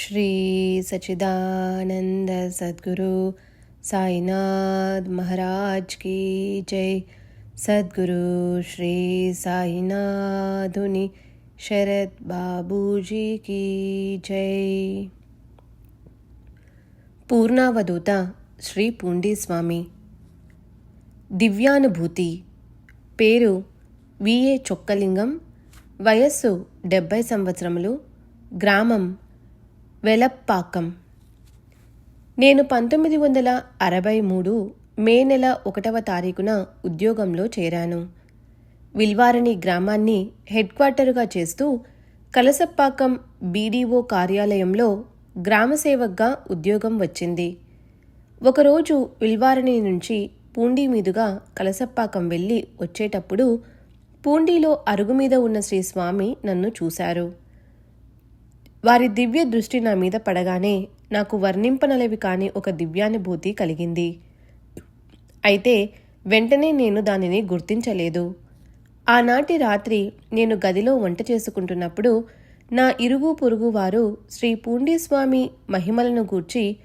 శ్రీ సచిదానంద సద్గురు సాయినాథ్ మహారాజ్ కీ జై సద్గురు శ్రీ సాయినాథుని శరత్ బాబూజీ కీ జై పూర్ణావధూత శ్రీ పూండీస్వామి దివ్యానుభూతి పేరు విఏ చొక్కలింగం వయస్సు డెబ్బై సంవత్సరములు గ్రామం వెలప్పాకం. నేను పంతొమ్మిది వందల అరవై మూడు మే నెల ఒకటవ తారీఖున ఉద్యోగంలో చేరాను. విల్వారణి గ్రామాన్ని హెడ్ క్వార్టరుగా చేస్తూ కలసప్పాకం బీడీఓ కార్యాలయంలో గ్రామసేవక్గా ఉద్యోగం వచ్చింది. ఒకరోజు విల్వారణి నుంచి పూండి మీదుగా కలసప్పాకం వెళ్ళి వచ్చేటప్పుడు పూండిలో అరుగు మీద ఉన్న శ్రీ స్వామి నన్ను చూశారు. వారి దివ్య దృష్టి నా మీద పడగానే నాకు వర్ణింపనలవి కాని ఒక దివ్యానుభూతి కలిగింది. అయితే వెంటనే నేను దానిని గుర్తించలేదు. ఆనాటి రాత్రి నేను గదిలో వంట చేసుకుంటున్నప్పుడు నా ఇరుగు పొరుగు వారు శ్రీ పూండీస్వామి మహిమలను గూర్చి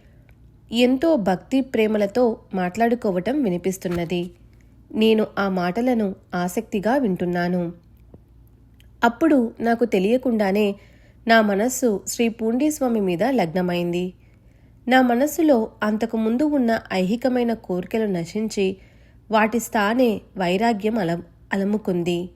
ఎంతో భక్తి ప్రేమలతో మాట్లాడుకోవటం వినిపిస్తున్నది. నేను ఆ మాటలను ఆసక్తిగా వింటున్నాను. అప్పుడు నాకు తెలియకుండానే నా మనస్సు శ్రీ పూండీస్వామి మీద లగ్నమైంది. నా మనస్సులో అంతకుముందు ఉన్న ఐహికమైన కోరికలు నశించి వాటి స్థానే వైరాగ్యం అలం అలముకుంది.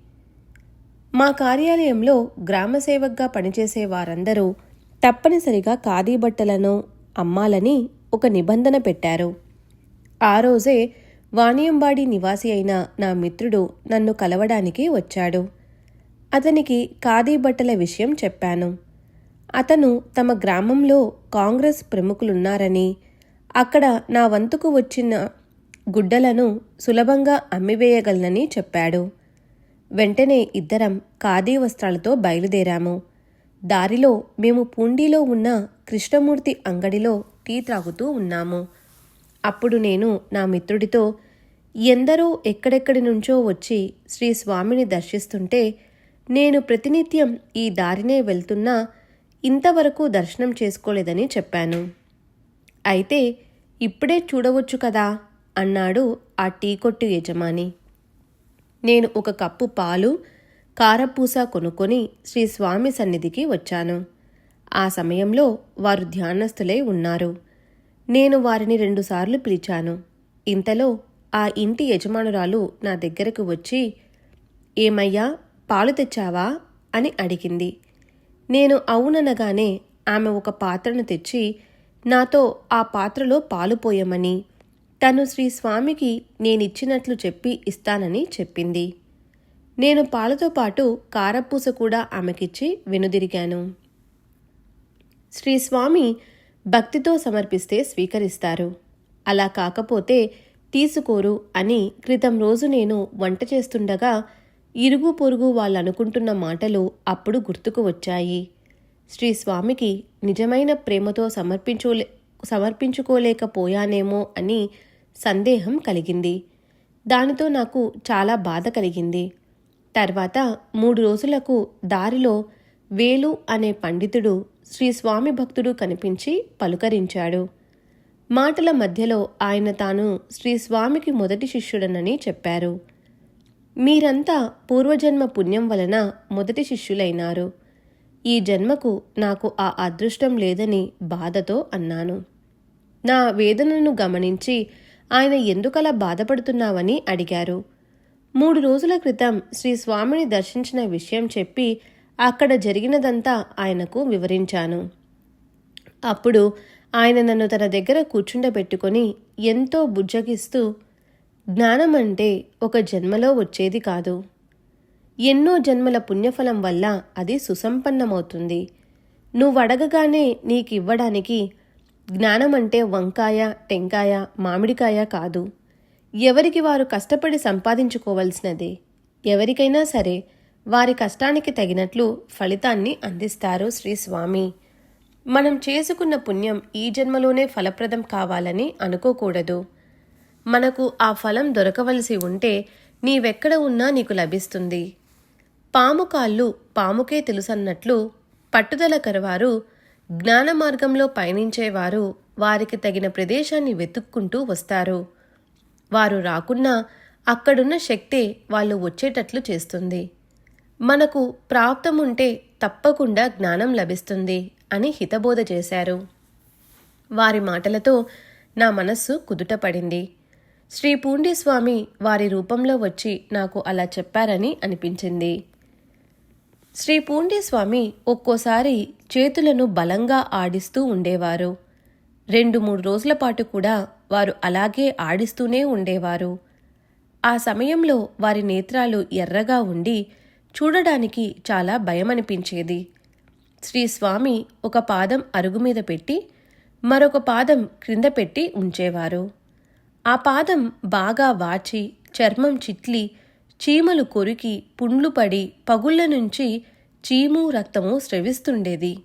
మా కార్యాలయంలో గ్రామసేవక్గా పనిచేసే వారందరూ తప్పనిసరిగా ఖాదీ బట్టలను అమ్మాలని ఒక నిబంధన పెట్టారు. ఆ రోజే వాణియంబాడి నివాసి అయిన నా మిత్రుడు నన్ను కలవడానికి వచ్చాడు. అతనికి ఖాదీ బట్టల విషయం చెప్పాను. అతను తమ గ్రామంలో కాంగ్రెస్ ప్రముఖులున్నారని అక్కడ నా వంతుకు వచ్చిన గుడ్డలను సులభంగా అమ్మివేయగలనని చెప్పాడు. వెంటనే ఇద్దరం ఖాదీ వస్త్రాలతో బయలుదేరాము. దారిలో మేము పూండిలో ఉన్న కృష్ణమూర్తి అంగడిలో టీ త్రాగుతూ ఉన్నాము. అప్పుడు నేను నా మిత్రుడితో ఎందరో ఎక్కడెక్కడి నుంచో వచ్చి శ్రీ స్వామిని దర్శిస్తుంటే నేను ప్రతినిత్యం ఈ దారినే వెళ్తున్నా ఇంతవరకు దర్శనం చేసుకోలేదని చెప్పాను. అయితే ఇప్పుడే చూడవచ్చు కదా అన్నాడు ఆ టీ కొట్టు యజమాని. నేను ఒక కప్పు పాలు కారపూస కొనుక్కొని శ్రీ స్వామి సన్నిధికి వచ్చాను. ఆ సమయంలో వారు ధ్యానస్థులై ఉన్నారు. నేను వారిని రెండుసార్లు పిలిచాను. ఇంతలో ఆ ఇంటి యజమానురాలు నా దగ్గరకు వచ్చి ఏమయ్యా పాలు తెచ్చావా? అని అడిగింది. నేను అవుననగానే ఆమె ఒక పాత్రను తెచ్చి నాతో ఆ పాత్రలో పాలు పోయమని తను శ్రీ స్వామికి నేనిచ్చినట్లు చెప్పి ఇస్తానని చెప్పింది. నేను పాలతో పాటు కారపూస కూడా ఆమెకిచ్చి వెనుదిరిగాను. శ్రీ స్వామి భక్తితో సమర్పిస్తే స్వీకరిస్తారు. అలా కాకపోతే తీసుకోరు అని క్రితం రోజు నేను వంట చేస్తుండగా ఇరుగు పొరుగు వాళ్ళనుకుంటున్న మాటలు అప్పుడు గుర్తుకు వచ్చాయి. శ్రీ స్వామికి నిజమైన ప్రేమతో సమర్పించులే సమర్పించుకోలేకపోయానేమో అని సందేహం కలిగింది. దానితో నాకు చాలా బాధ కలిగింది. తర్వాత మూడు రోజులకు దారిలో వేలు అనే పండితుడు శ్రీ స్వామి భక్తుడు కనిపించి పలుకరించాడు. మాటల మధ్యలో ఆయన తాను శ్రీ స్వామికి మొదటి శిష్యుడనని చెప్పారు. మీరంతా పూర్వజన్మ పుణ్యం వలన మొదటి శిష్యులైనారు. ఈ జన్మకు నాకు ఆ అదృష్టం లేదని బాధతో అన్నాను. నా వేదనను గమనించి ఆయన ఎందుకలా బాధపడుతున్నావని అడిగారు. మూడు రోజుల క్రితం శ్రీ స్వామిని దర్శించిన విషయం చెప్పి అక్కడ జరిగినదంతా ఆయనకు వివరించాను. అప్పుడు ఆయన నన్ను తన దగ్గర కూర్చుండబెట్టుకొని ఎంతో బుజ్జగిస్తూ జ్ఞానం అంటే ఒక జన్మలో వచ్చేది కాదు. ఎన్నో జన్మల పుణ్యఫలం వల్ల అది సుసంపన్నమవుతుంది. నువ్వడగగానే నీకివ్వడానికి జ్ఞానం అంటే వంకాయ టెంకాయ మామిడికాయ కాదు. ఎవరికి వారు కష్టపడి సంపాదించుకోవలసినదే. ఎవరికైనా సరే వారి కష్టానికి తగినట్లు ఫలితాన్ని అందిస్తారు శ్రీ స్వామి. మనం చేసుకున్న పుణ్యం ఈ జన్మలోనే ఫలప్రదం కావాలని అనుకోకూడదు. మనకు ఆ ఫలం దొరకవలసి ఉంటే నీవెక్కడ ఉన్నా నీకు లభిస్తుంది. పాము కాళ్ళు పాముకే తెలుసన్నట్లు పట్టుదల కరవారు జ్ఞాన మార్గంలో పయనించేవారు వారికి తగిన ప్రదేశాన్ని వెతుక్కుంటూ వస్తారు. వారు రాకున్నా అక్కడున్న శక్తే వాళ్ళు వచ్చేటట్లు చేస్తుంది. మనకు ప్రాప్తముంటే తప్పకుండా జ్ఞానం లభిస్తుంది అని హితబోధ చేశారు. వారి మాటలతో నా మనస్సు కుదుటపడింది. శ్రీ పూండి స్వామి వారి రూపంలో వచ్చి నాకు అలా చెప్పారని అనిపించింది. శ్రీ పూండి స్వామి ఒక్కోసారి చేతులను బలంగా ఆడిస్తూ ఉండేవారు. రెండు మూడు రోజుల పాటు కూడా వారు అలాగే ఆడిస్తూనే ఉండేవారు. ఆ సమయంలో వారి నేత్రాలు ఎర్రగా ఉండి చూడడానికి చాలా భయమనిపించేది. శ్రీ స్వామి ఒక పాదం అరుగు మీద పెట్టి మరొక పాదం క్రింద పెట్టి ఉంచేవారు. ఆ పాదం బాగా వాచి చర్మం చిట్లి చీమలు కొరికి పుండ్లు పడి పగుళ్ళ నుంచి చీము రక్తము స్రవిస్తుండేది.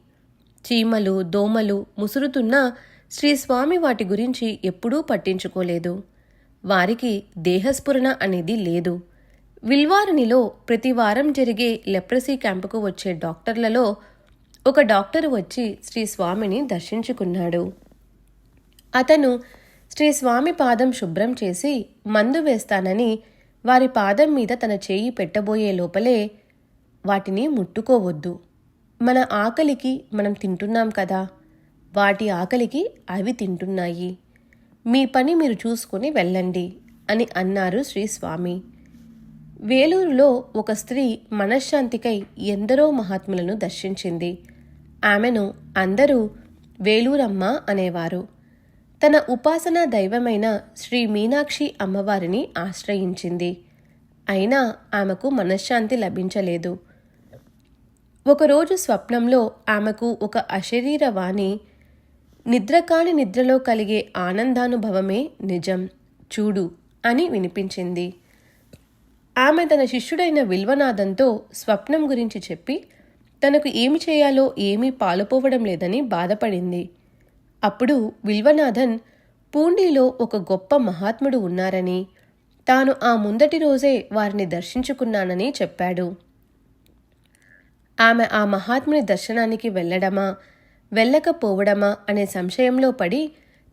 చీమలు దోమలు ముసురుతున్నా శ్రీస్వామి వాటి గురించి ఎప్పుడూ పట్టించుకోలేదు. వారికి దేహస్ఫురణ అనేది లేదు. విల్వారినిలో ప్రతి వారం జరిగే లెప్రసీ క్యాంపుకు వచ్చే డాక్టర్లలో ఒక డాక్టర్ వచ్చి శ్రీ స్వామిని దర్శించుకున్నాడు. అతను శ్రీ స్వామి పాదం శుభ్రం చేసి మందు వేస్తానని వారి పాదం మీద తన చేయి పెట్టబోయే లోపలే వాటిని ముట్టుకోవద్దు. మన ఆకలికి మనం తింటున్నాం కదా. వాటి ఆకలికి అవి తింటున్నాయి. మీ పని మీరు చూసుకుని వెళ్ళండి అని అన్నారు శ్రీ స్వామి. వేలూరులో ఒక స్త్రీ మనశ్శాంతికై ఎందరో మహాత్ములను దర్శించింది. ఆమెను అందరూ వేలూరమ్మ అనేవారు. తన ఉపాసనా దైవమైన శ్రీ మీనాక్షి అమ్మవారిని ఆశ్రయించింది. అయినా ఆమెకు మనశ్శాంతి లభించలేదు. ఒకరోజు స్వప్నంలో ఆమెకు ఒక అశరీర వాణి నిద్రకాని నిద్రలో కలిగే ఆనందానుభవమే నిజం చూడు అని వినిపించింది. ఆమె తన శిష్యుడైన విల్వనాథంతో స్వప్నం గురించి చెప్పి తనకు ఏమి చేయాలో ఏమీ పాలుపోవడం లేదని బాధపడింది. అప్పుడు విల్వనాథన్ పూండిలో ఒక గొప్ప మహాత్ముడు ఉన్నారని తాను ఆ ముందటి రోజే వారిని దర్శించుకున్నానని చెప్పాడు. ఆమె ఆ మహాత్ముని దర్శనానికి వెళ్ళడమా వెళ్ళకపోవడమా అనే సంశయంలో పడి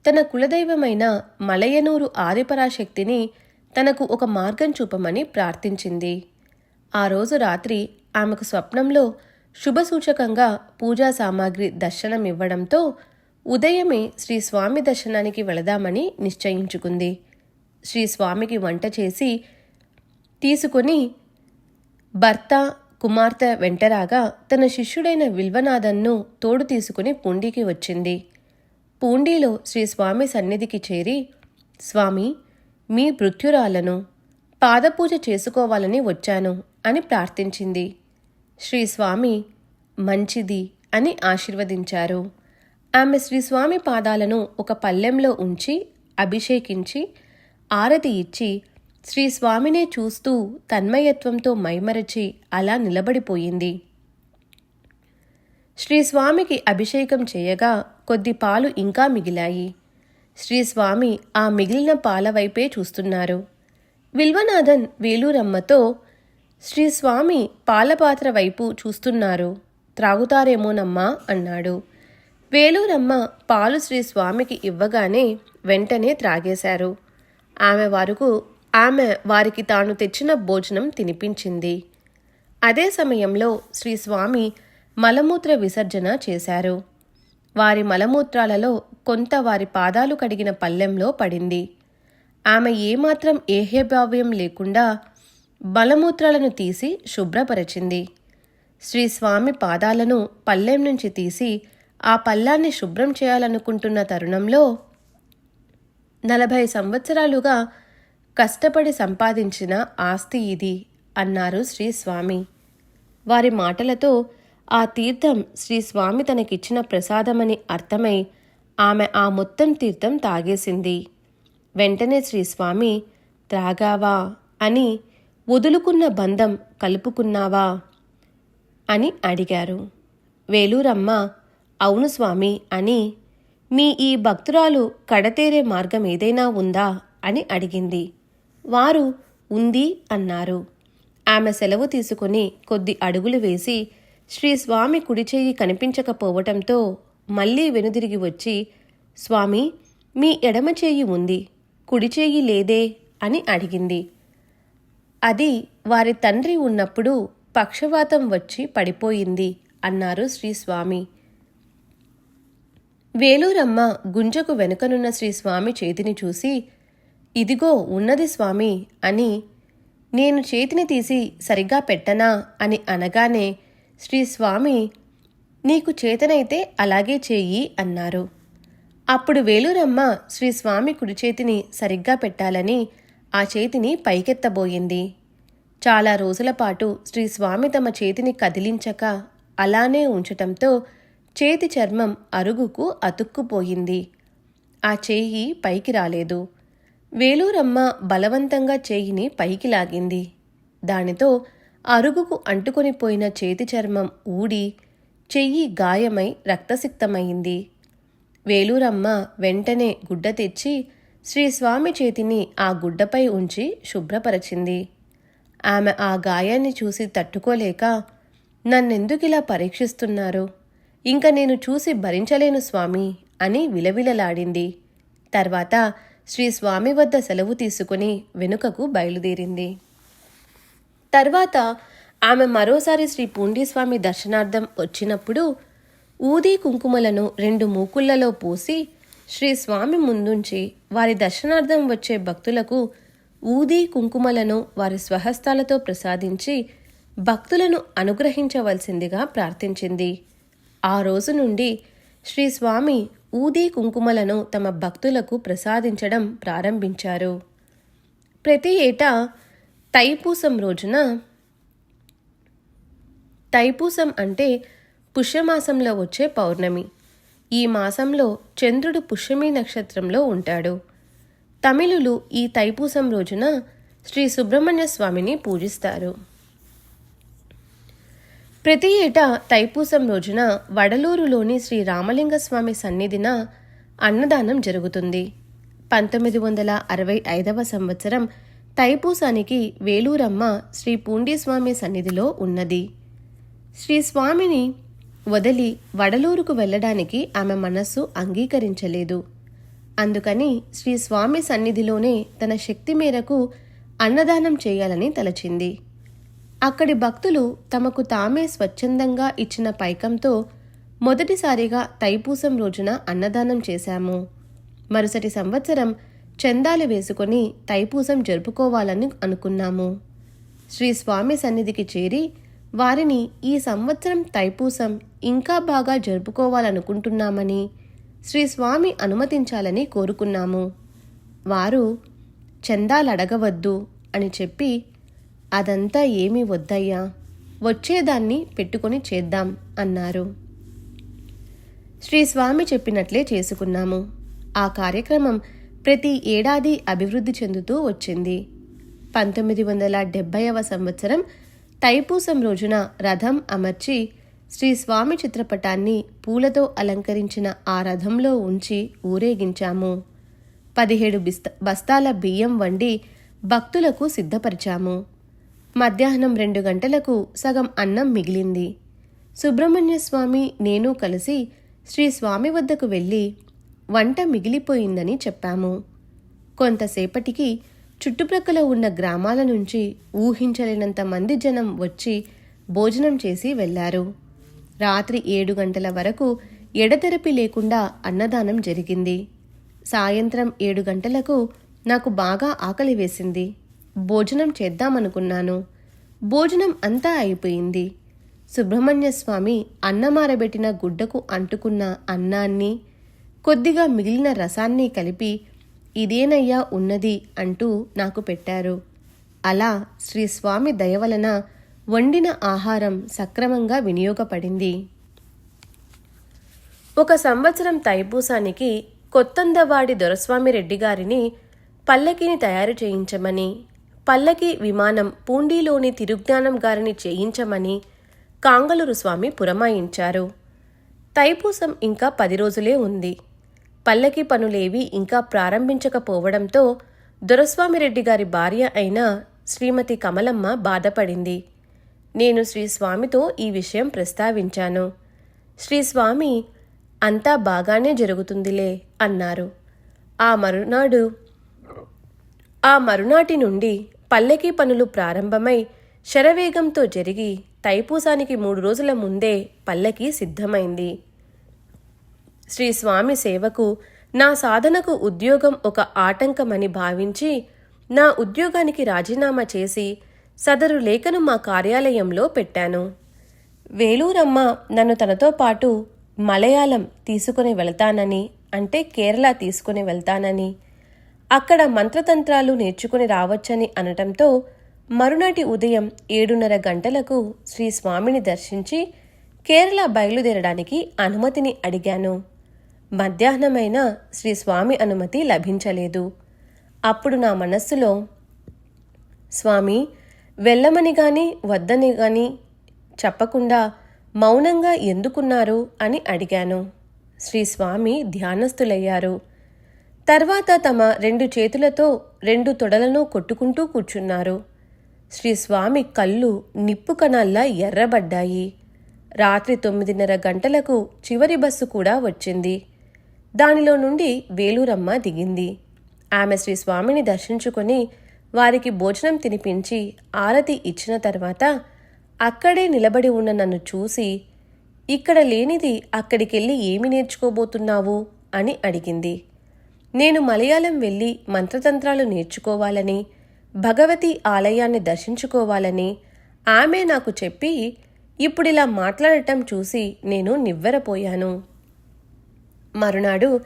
తన కులదైవమైన మలయనూరు ఆదిపరాశక్తిని తనకు ఒక మార్గం చూపమని ప్రార్థించింది. ఆ రోజు రాత్రి ఆమెకు స్వప్నంలో శుభసూచకంగా పూజా సామాగ్రి దర్శనమివ్వడంతో ఉదయమే శ్రీ స్వామి దర్శనానికి వెళదామని నిశ్చయించుకుంది. శ్రీ స్వామికి వంట చేసి తీసుకుని భర్త కుమార్తె వెంటరాగా తన శిష్యుడైన విల్వనాథన్ను తోడు తీసుకుని పూండికి వచ్చింది. పూండీలో శ్రీ స్వామి సన్నిధికి చేరి స్వామి మీ మృత్యురాలను పాదపూజ చేసుకోవాలని వచ్చాను అని ప్రార్థించింది. శ్రీ స్వామి మంచిది అని ఆశీర్వదించారు. ఆమె శ్రీస్వామి పాదాలను ఒక పల్లెంలో ఉంచి అభిషేకించి ఆరతి ఇచ్చి శ్రీస్వామినే చూస్తూ తన్మయత్వంతో మైమరచి అలా నిలబడిపోయింది. శ్రీ స్వామికి అభిషేకం చేయగా కొద్ది పాలు ఇంకా మిగిలాయి. శ్రీ స్వామి ఆ మిగిలిన పాల వైపే చూస్తున్నారు. విల్వనాథన్ వేలూరమ్మతో శ్రీ స్వామి పాలపాత్ర వైపు చూస్తున్నారు. త్రాగుతారేమోనమ్మా అన్నాడు. వేలూరమ్మ పాలు శ్రీ స్వామికి ఇవ్వగానే వెంటనే త్రాగేశారు. ఆమె వరకు ఆమె వారికి తాను తెచ్చిన భోజనం తినిపించింది. అదే సమయంలో శ్రీ స్వామి మలమూత్ర విసర్జన చేశారు. వారి మలమూత్రాలలో కొంత వారి పాదాలు కడిగిన పల్లెంలో పడింది. ఆమె ఏమాత్రం ఏహ్యభావ్యం లేకుండా మలమూత్రాలను తీసి శుభ్రపరచింది. శ్రీ స్వామి పాదాలను పల్లెం నుంచి తీసి ఆ పల్లాన్ని శుభ్రం చేయాలనుకుంటున్న తరుణంలో నలభై సంవత్సరాలుగా కష్టపడి సంపాదించిన ఆస్తి ఇది అన్నారు శ్రీ స్వామి. వారి మాటలతో ఆ తీర్థం శ్రీ స్వామి తనకిచ్చిన ప్రసాదమని అర్థమై ఆమె ఆ మొత్తం తీర్థం తాగేసింది. వెంటనే శ్రీ స్వామి త్రాగావా? అని వదులుకున్న బంధం కలుపుకున్నావా? అని అడిగారు. వేలూరమ్మ అవును స్వామి అని మీ ఈ భక్తురాలు కడతేరే మార్గం ఏదైనా ఉందా అని అడిగింది. వారు ఉంది అన్నారు. ఆమె సెలవు తీసుకుని కొద్ది అడుగులు వేసి శ్రీ స్వామి కుడిచేయి కనిపించకపోవటంతో మళ్ళీ వెనుదిరిగి వచ్చి స్వామి మీ ఎడమ చేయి ఉంది కుడి చేయి లేదే అని అడిగింది. అది వారి తండ్రి ఉన్నప్పుడు పక్షవాతం వచ్చి పడిపోయింది అన్నారు శ్రీ స్వామి. వేలూరమ్మ గుంజకు వెనుకనున్న శ్రీ స్వామి చేతిని చూసి ఇదిగో ఉన్నది స్వామి అని నేను చేతిని తీసి సరిగ్గా పెట్టనా అని అనగానే శ్రీ స్వామి నీకు చేతనైతే అలాగే చెయ్యి అన్నారు. అప్పుడు వేలూరమ్మ శ్రీ స్వామి కుడి చేతిని సరిగ్గా పెట్టాలని ఆ చేతిని పైకెత్తబోయింది. చాలా రోజుల పాటు శ్రీ స్వామి తమ చేతిని కదిలించక అలానే ఉంచటంతో చేతి చర్మం అరుగుకు అతుక్కుపోయింది. ఆ చేయి పైకి రాలేదు. వేలూరమ్మ బలవంతంగా చేయిని పైకి లాగింది. దానితో అరుగుకు అంటుకొనిపోయిన చేతి చర్మం ఊడి చెయ్యి గాయమై రక్తసిక్తమైంది. వేలూరమ్మ వెంటనే గుడ్డ తెచ్చి శ్రీస్వామి చేతిని ఆ గుడ్డపై ఉంచి శుభ్రపరచింది. ఆమె ఆ గాయాన్ని చూసి తట్టుకోలేక నన్నెందుకిలా పరీక్షిస్తున్నారు? ఇంక నేను చూసి భరించలేను స్వామి అని విలవిలలాడింది. తర్వాత శ్రీ స్వామి వద్ద సెలవు తీసుకుని వెనుకకు బయలుదేరింది. తర్వాత ఆమె మరోసారి శ్రీ పూండీస్వామి దర్శనార్థం వచ్చినప్పుడు ఊదీ కుంకుమలను రెండు మూకుళ్ళలో పోసి శ్రీ స్వామి ముందుంచి వారి దర్శనార్థం వచ్చే భక్తులకు ఊదీ కుంకుమలను వారి స్వహస్తాలతో ప్రసాదించి భక్తులను అనుగ్రహించవలసిందిగా ప్రార్థించింది. ఆ రోజు నుండి శ్రీ స్వామి ఊదీ కుంకుమలను తమ భక్తులకు ప్రసాదించడం ప్రారంభించారు. ప్రతి ఏటా తైపూసం రోజున తైపూసం అంటే పుష్యమాసంలో వచ్చే పౌర్ణమి. ఈ మాసంలో చంద్రుడు పుష్యమి నక్షత్రంలో ఉంటాడు. తమిళులు ఈ తైపూసం రోజున శ్రీ సుబ్రహ్మణ్య స్వామిని పూజిస్తారు. ప్రతి ఏటా తైపూసం రోజున వడలూరులోని శ్రీ రామలింగ స్వామి సన్నిధిన అన్నదానం జరుగుతుంది. పంతొమ్మిది వందల అరవై ఐదవ సంవత్సరం తైపూసానికి వేలూరమ్మ శ్రీ పూండీస్వామి సన్నిధిలో ఉన్నది. శ్రీ స్వామిని వదిలి వడలూరుకు వెళ్ళడానికి ఆమె మనస్సు అంగీకరించలేదు. అందుకని శ్రీ స్వామి సన్నిధిలోనే తన శక్తి మేరకు అన్నదానం చేయాలని తలచింది. అక్కడి భక్తులు తమకు తామే స్వచ్ఛందంగా ఇచ్చిన పైకంతో మొదటిసారిగా తైపూసం రోజున అన్నదానం చేశాము. మరుసటి సంవత్సరం చందాలు వేసుకొని తైపూసం జరుపుకోవాలని అనుకున్నాము. శ్రీ స్వామి సన్నిధికి చేరి వారిని ఈ సంవత్సరం తైపూసం ఇంకా బాగా జరుపుకోవాలనుకుంటున్నామని శ్రీ స్వామి అనుమతించాలని కోరుకున్నాము. వారు చందాలడగవద్దు అని చెప్పి అదంతా ఏమీ వద్దయ్యా. వచ్చేదాన్ని పెట్టుకొని చేద్దాం అన్నారు. శ్రీ స్వామి చెప్పినట్లే చేసుకున్నాము. ఆ కార్యక్రమం ప్రతి ఏడాది అభివృద్ధి చెందుతూ వచ్చింది. పంతొమ్మిది వందల డెబ్భైవ సంవత్సరం తైపూసం రోజున రథం అమర్చి శ్రీ స్వామి చిత్రపటాన్ని పూలతో అలంకరించిన ఆ రథంలో ఉంచి ఊరేగించాము. పదిహేడు బస్తాల బియ్యం వండి భక్తులకు సిద్ధపరిచాము. మధ్యాహ్నం రెండు గంటలకు సగం అన్నం మిగిలింది. సుబ్రహ్మణ్య స్వామి నేను కలిసి శ్రీ స్వామి వద్దకు వెళ్ళి వంట మిగిలిపోయిందని చెప్పాము. కొంతసేపటికి చుట్టుప్రక్కల ఉన్న గ్రామాల నుంచి ఊహించలేనంత మంది జనం వచ్చి భోజనం చేసి వెళ్ళారు రాత్రి ఏడు గంటల వరకు ఎడతెరపి లేకుండా అన్నదానం జరిగింది. సాయంత్రం ఏడు గంటలకు నాకు బాగా ఆకలి వేసింది. భోజనం చేద్దామనుకున్నాను. భోజనం అంతా అయిపోయింది. సుబ్రహ్మణ్య స్వామి అన్నమారబెట్టిన గుడ్డకు అంటుకున్న అన్నాన్ని కొద్దిగా మిగిలిన రసాన్ని కలిపి ఇదేనయ్యా ఉన్నది అంటూ నాకు పెట్టారు. అలా శ్రీ స్వామి దయవలన వండిన ఆహారం సక్రమంగా వినియోగపడింది. ఒక సంవత్సరం తైపూసానికి కొత్తందవాడి దొరస్వామి రెడ్డి గారిని పల్లకిని తయారు చేయించమని పల్లకి విమానం పూండిలోని తిరుజ్ఞానం గారిని చేయించమని కాంగలూరు స్వామి పురమాయించారు. తైపూసం ఇంకా పది రోజులే ఉంది. పల్లకి పనులేవి ఇంకా ప్రారంభించకపోవడంతో దొరస్వామిరెడ్డి గారి భార్య అయిన శ్రీమతి కమలమ్మ బాధపడింది. నేను శ్రీ స్వామితో ఈ విషయం ప్రస్తావించాను. శ్రీ స్వామి అంతా బాగానే జరుగుతుందిలే అన్నారు. ఆ మరునాడు ఆ మరునాటి నుండి పల్లెకి పనులు ప్రారంభమై శరవేగంతో జరిగి తైపూసానికి మూడు రోజుల ముందే పల్లకి సిద్ధమైంది. శ్రీ స్వామి సేవకు నా సాధనకు ఉద్యోగం ఒక ఆటంకమని భావించి నా ఉద్యోగానికి రాజీనామా చేసి సదరు లేఖను మా కార్యాలయంలో పెట్టాను. వేలూరమ్మ నన్ను తనతో పాటు మలయాళం తీసుకుని వెళ్తానని అంటే కేరళ తీసుకుని వెళ్తానని అక్కడ మంత్రతంత్రాలు నేర్చుకుని రావచ్చని అనటంతో మరునాటి ఉదయం ఏడున్నర గంటలకు శ్రీ స్వామిని దర్శించి కేరళ బయలుదేరడానికి అనుమతిని అడిగాను. మధ్యాహ్నమైన శ్రీ స్వామి అనుమతి లభించలేదు. అప్పుడు నా మనస్సులో స్వామి వెళ్ళమని గాని వద్దని గాని చెప్పకుండా మౌనంగా ఎందుకున్నారు? అని అడిగాను. శ్రీ స్వామి ధ్యానస్థులయ్యారు. తర్వాత తమ రెండు చేతులతో రెండు తొడలను కొట్టుకుంటూ కూర్చున్నారు. శ్రీ స్వామి కళ్ళు నిప్పు కణాల్లా ఎర్రబడ్డాయి. రాత్రి తొమ్మిదిన్నర గంటలకు చివరి బస్సు కూడా వచ్చింది. దానిలో నుండి వేలూరమ్మ దిగింది. ఆమె శ్రీస్వామిని దర్శించుకొని వారికి భోజనం తినిపించి ఆరతి ఇచ్చిన తర్వాత అక్కడే నిలబడి ఉన్న నన్ను చూసి ఇక్కడ లేనిది అక్కడికెళ్ళి ఏమి నేర్చుకోబోతున్నావు? అని అడిగింది. నేను మలయాళం వెళ్ళి మంత్రతంత్రాలు నేర్చుకోవాలని భగవతి ఆలయాన్ని దర్శించుకోవాలని ఆమె నాకు చెప్పి ఇప్పుడిలా మాట్లాడటం చూసి నేను నివ్వెరపోయాను. మరునాడు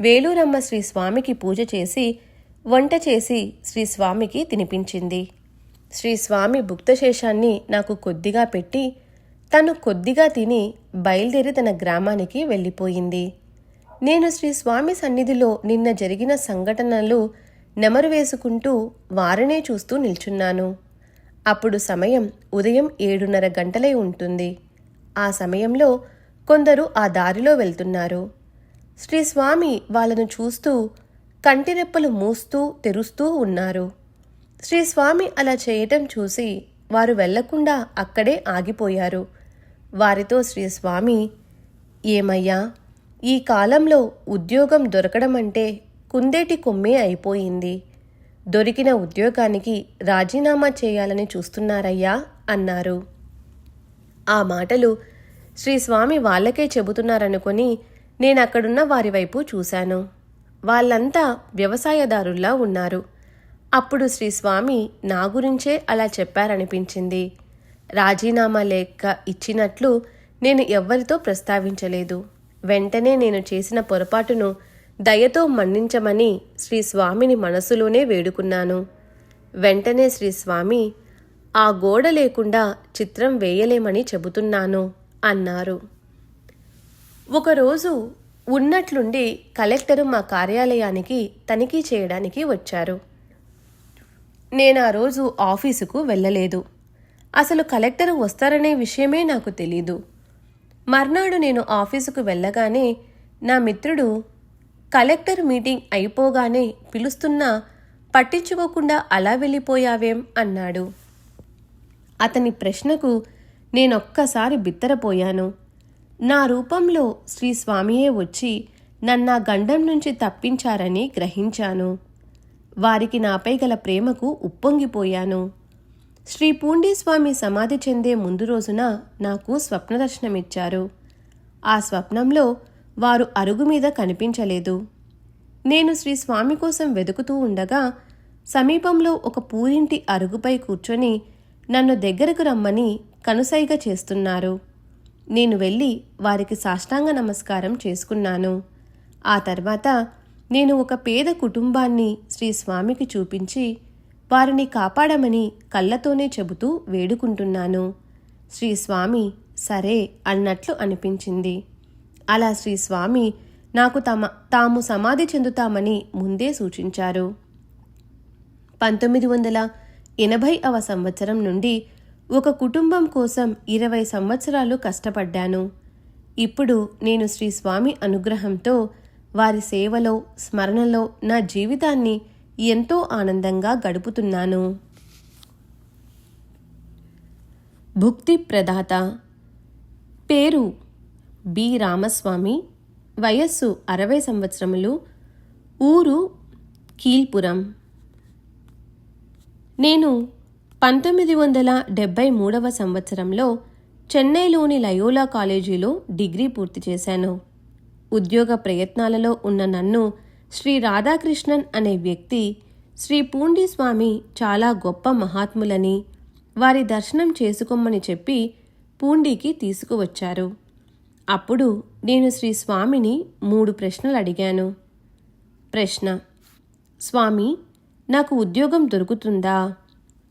వేలూరమ్మ శ్రీ స్వామికి పూజ చేసి వంట చేసి శ్రీ స్వామికి తినిపించింది. శ్రీ స్వామి భుక్తశేషాన్ని నాకు కొద్దిగా పెట్టి తను కొద్దిగా తిని బయలుదేరి తన గ్రామానికి వెళ్ళిపోయింది. నేను శ్రీ స్వామి సన్నిధిలో నిన్న జరిగిన సంఘటనలు నెమరు వేసుకుంటూ వారనే చూస్తూ నిల్చున్నాను. అప్పుడు సమయం ఉదయం ఏడున్నర గంటలై ఉంటుంది. ఆ సమయంలో కొందరు ఆ దారిలో వెళ్తున్నారు. శ్రీ స్వామి వాళ్ళను చూస్తూ కంటిరెప్పలు మూస్తూ తెరుస్తూ ఉన్నారు. శ్రీ స్వామి అలా చేయటం చూసి వారు వెళ్ళకుండా అక్కడే ఆగిపోయారు. వారితో శ్రీ స్వామి ఏమయ్యా ఈ కాలంలో ఉద్యోగం దొరకడం అంటే కుందేటి కొమ్మే అయిపోయింది. దొరికిన ఉద్యోగానికి రాజీనామా చేయాలని చూస్తున్నారయ్యా అన్నారు. ఆ మాటలు శ్రీ స్వామి వాళ్ళకే చెబుతున్నారనుకొని నేను అక్కడున్న వారి వైపు చూశాను. వాళ్ళంతా వ్యవసాయదారుల్లా ఉన్నారు. అప్పుడు శ్రీ స్వామి నా గురించే అలా చెప్పారనిపించింది. రాజీనామా లేఖ ఇచ్చినట్లు నేను ఎవ్వరితో ప్రస్తావించలేదు. వెంటనే నేను చేసిన పొరపాటును దయతో మన్నించమని శ్రీ స్వామిని మనసులోనే వేడుకున్నాను. వెంటనే శ్రీ స్వామి ఆ గోడ లేకుండా చిత్రం వేయలేమని చెబుతున్నాను అన్నారు. ఒకరోజు ఉన్నట్లుండి కలెక్టరు మా కార్యాలయానికి తనిఖీ చేయడానికి వచ్చారు. నేను ఆ రోజు ఆఫీసుకు వెళ్ళలేదు. అసలు కలెక్టర్ వస్తారనే విషయమే నాకు తెలీదు. మర్నాడు నేను ఆఫీసుకు వెళ్ళగానే నా మిత్రుడు కలెక్టర్ మీటింగ్ అయిపోగానే పిలుస్తున్నా పట్టించుకోకుండా అలా వెళ్ళిపోయావేం? అన్నాడు. అతని ప్రశ్నకు నేనొక్కసారి బిత్తరపోయాను. నా రూపంలో శ్రీ స్వామియే వచ్చి నన్నా గండం నుంచి తప్పించారని గ్రహించాను. వారికి నాపై గల ప్రేమకు ఉప్పొంగిపోయాను. శ్రీ పూండీస్వామి సమాధి చెందే ముందు రోజున నాకు స్వప్నదర్శనమిచ్చారు. ఆ స్వప్నంలో వారు అరుగు మీద కనిపించలేదు. నేను శ్రీ స్వామి కోసం వెతుకుతూ ఉండగా సమీపంలో ఒక పూరింటి అరుగుపై కూర్చొని నన్ను దగ్గరకు రమ్మని కనుసైగ చేస్తున్నారు. నేను వెళ్ళి వారికి సాష్టాంగ నమస్కారం చేసుకున్నాను. ఆ తర్వాత నేను ఒక పేద కుటుంబాన్ని శ్రీ స్వామికి చూపించి వారిని కాపాడమని కళ్ళతోనే చెబుతూ వేడుకుంటున్నాను. శ్రీ స్వామి సరే అన్నట్లు అనిపించింది. అలా శ్రీ స్వామి నాకు తమ తాము సమాధి చెందుతామని ముందే సూచించారు. పంతొమ్మిది వందల ఎనభై అవ సంవత్సరం నుండి ఒక కుటుంబం కోసం ఇరవై సంవత్సరాలు కష్టపడ్డాను. ఇప్పుడు నేను శ్రీ స్వామి అనుగ్రహంతో వారి సేవలో స్మరణలో నా జీవితాన్ని ఎంతో ఆనందంగా గడుపుతున్నాను. భుక్తి ప్రదాత పేరు బి. రామస్వామి. వయస్సు అరవై సంవత్సరములు. ఊరు కీల్పురం. నేను పంతొమ్మిది వందల డెబ్భై మూడవ సంవత్సరంలో చెన్నైలోని లయోలా కాలేజీలో డిగ్రీ పూర్తి చేశాను. ఉద్యోగ ప్రయత్నాలలో ఉన్న నన్ను శ్రీ రాధాకృష్ణన్ అనే వ్యక్తి శ్రీ పూండి స్వామి చాలా గొప్ప మహాత్ములని వారి దర్శనం చేసుకోమని చెప్పి పూండికి తీసుకువచ్చారు. అప్పుడు నేను శ్రీ స్వామిని మూడు ప్రశ్నలు అడిగాను. ప్రశ్న స్వామి నాకు ఉద్యోగం దొరుకుతుందా?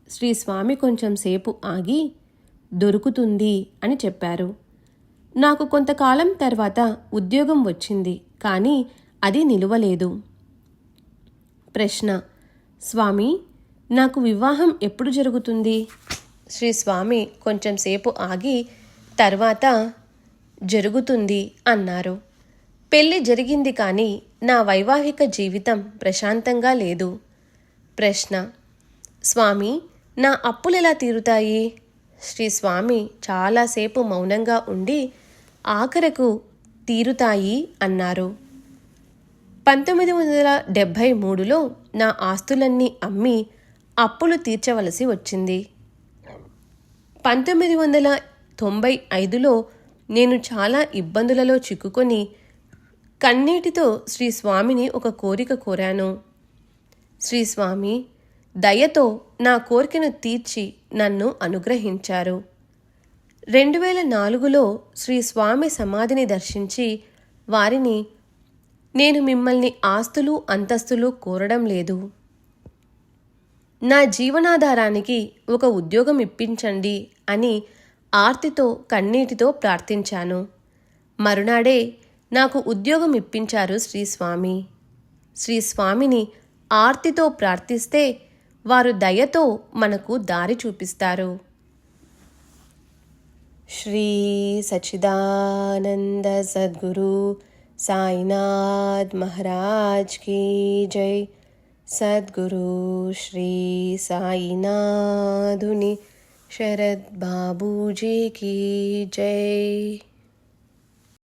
శ్రీ స్వామి కొంచెం సేపు ఆగి దొరుకుతుంది అని చెప్పారు. నాకు కొంతకాలం తర్వాత ఉద్యోగం వచ్చింది కానీ అది నిలువలేదు. ప్రశ్న స్వామి నాకు వివాహం ఎప్పుడు జరుగుతుంది? శ్రీ స్వామి కొంచెం సేపు ఆగి తర్వాత జరుగుతుంది అన్నారు. పెళ్ళి జరిగింది కానీ నా వైవాహిక జీవితం ప్రశాంతంగా లేదు. ప్రశ్న స్వామి నా అప్పులెలా తీరుతాయి? శ్రీ స్వామి చాలాసేపు మౌనంగా ఉండి ఆఖరకు తీరుతాయి అన్నారు. పంతొమ్మిది వందల డెబ్భై మూడులో నా ఆస్తులన్నీ అమ్మి అప్పులు తీర్చవలసి వచ్చింది. పంతొమ్మిది వందల తొంభై ఐదులో నేను చాలా ఇబ్బందులలో చిక్కుకొని కన్నీటితో శ్రీ స్వామిని ఒక కోరిక కోరాను. శ్రీ స్వామి దయతో నా కోరికను తీర్చి నన్ను అనుగ్రహించారు. రెండు వేల నాలుగులో శ్రీ స్వామి సమాధిని దర్శించి వారిని నేను మిమ్మల్ని ఆస్తులు అంతస్తులు కోరడం లేదు. నా జీవనాధారానికి ఒక ఉద్యోగం ఇప్పించండి అని ఆర్తితో కన్నీటితో ప్రార్థించాను. మరునాడే నాకు ఉద్యోగం ఇప్పించారు శ్రీ స్వామి ఆర్తితో ప్రార్థిస్తే వారు దయతో మనకు దారి చూపిస్తారు. శ్రీ సచిదానంద సద్గురు साईनाथ महाराज की जय। सदगुरु श्री साईनाथुनि शरद बाबू जी की जय।